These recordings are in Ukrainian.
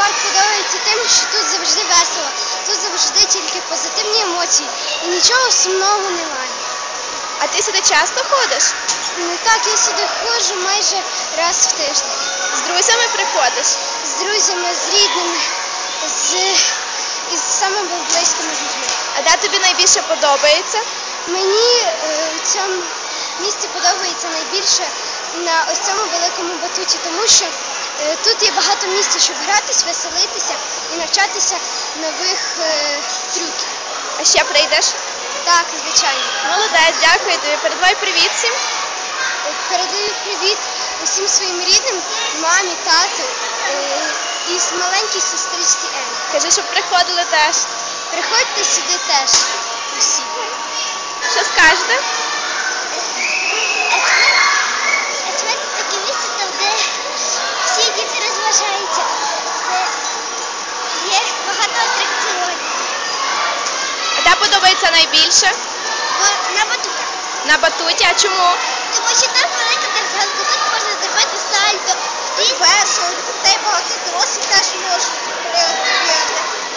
скайпарк подобається тим, що тут завжди весело, тут завжди тільки позитивні емоції і нічого сумного немає. А ти сюди часто ходиш? Ну, Так, я сюди ходжу майже раз в тиждень. З друзями приходиш? З друзями, з рідними, з із самими близькими людьми. А де тобі найбільше подобається? Мені е, в цьому місці подобається найбільше на ось цьому великому батуті, тому що тут є багато місця, щоб гратись, веселитися і навчатися нових е, трюків. А ще прийдеш? Так, звичайно. Молодець, дякую тобі. Передавай привіт всім. Е, Передаю привіт усім своїм рідним, мамі, тату е, і с- маленькій сестричці Ені. Кажи, щоб приходили теж. Приходьте сюди теж усі. Що скажете? Ечмет це таке місце, там, де всі діти розважаються. Є багато атракціонів. А де подобається найбільше? На батутах. На батуті, а чому? Тому що там велика держанка, тут можна зробити сальто. І весело, дітей багато дорослих теж можуть пригати.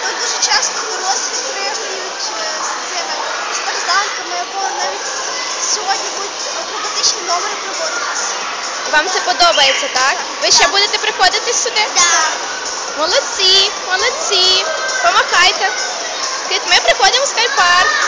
Тут дуже часто дорослі пригають з цими з тарзанками, або навіть сьогодні будуть акробатичні номери проводитися. Вам це подобається, так? Ви ще будете приходити сюди? Так. Молодці, молодці. Помахайте. primeiro prepare é um skatepark